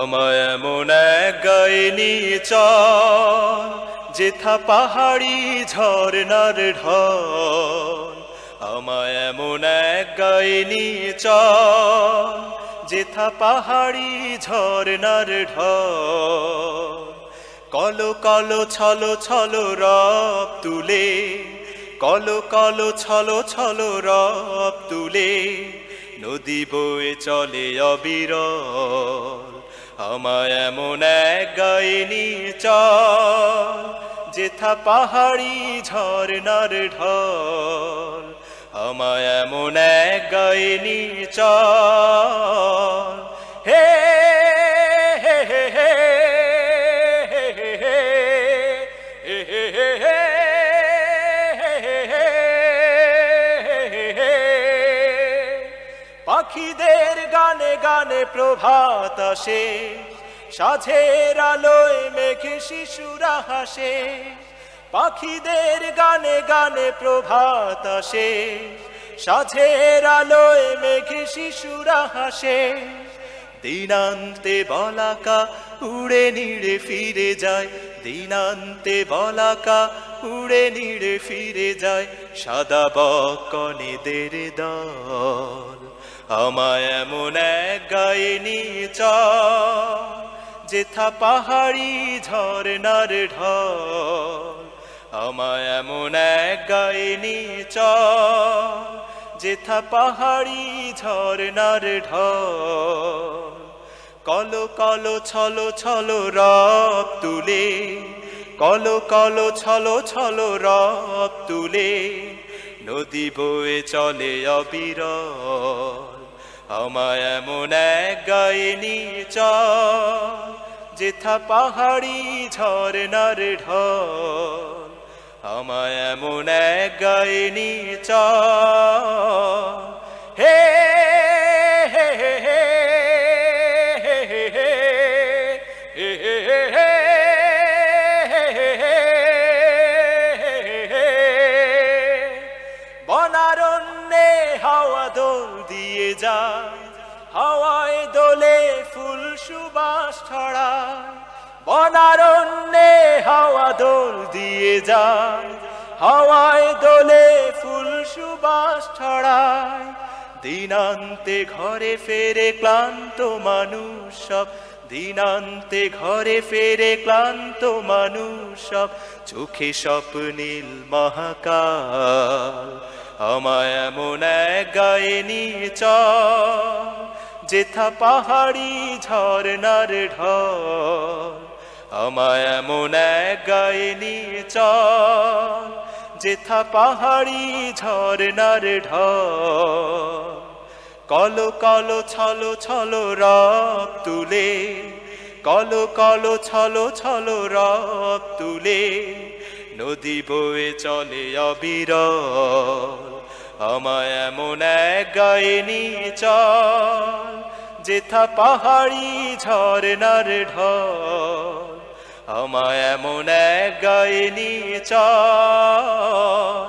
আমায় এমন এক গাইনি চল যেথা পাহাড়ি ঝরনার ঢল। আমায় এক গাইনি চল যেথা পাহাড়ি ঝরনার ঢল। কলো কলো ছলো ছলো রব তুলে, কলো কলো ছলো ছলো রব তুলে, নদী বয়ে চলে অবিরল। আমায় এমন এক গাইনি চল যেথা পাহাড়ি ঝরনার ঢল। আমায় এমন এক গাইনি চল গানে গানে প্রভাত আসে। সাঝের আলোয় মেঘে শিশুরা হাসে। পাখিদের গানে গানে প্রভাত আসে। সাঝের আলোয় মেঘে শিশুরা হাসে। দিনান্তে বলাকা উড়ে নিড়ে ফিরে যায়। দিনান্তে বলাকা উড়ে নিড়ে ফিরে যায়। সাদা বকনেদের দল। আমায় এমন এক গাইনি চল যেথা পাহাড়ি ঝরনার ঢল। আমায় এমন এক গাইনি চল যেথা পাহাড়ি ঝরনার ঢল। কলো কলো ছলো ছলো রব তুলে, কলো কলো ছলো ছলো রব তুলে, নদী বয়ে চলে অবিরল। আমায় এমন এক গাইনি চল যেথা পাহাড়ি ঝরনার ঢল আমায় এমন এক গাইনি চল হে হে হে হে বনারণ্যে হাওয়া দোল দিয়ে যায়, হাওয়ায় দোলে ফুল সুবাস ছড়ায়। বনারণ্যে হাওয়া দোল দিয়ে যায়, হাওয়ায় দোলে ফুল সুবাস ছড়ায়। দিনান্তে ঘরে ফেরে ক্লান্ত মানুষ সব, দিনান্তে ঘরে ফেরে ক্লান্ত মানুষ সব, চোখে স্বপ্নীল মহাকাল। আমায় এমন গায়েনি চল যেথা পাহাড়ি ঝরনার ঢল। আমায় এমন গায়েনি চল যেথা পাহাড়ি ঝরনার ঢল। কলো কলো ছলো ছলো রব তুলে, কলো কলো ছলো ছলো রব তুলে, নদী বয়ে চলে অবিরল। আমায় এমন এক গায়নি চল যেথা পাহাড়ি ঝরনার ঢল আমায় এমন এক গায়নি চল।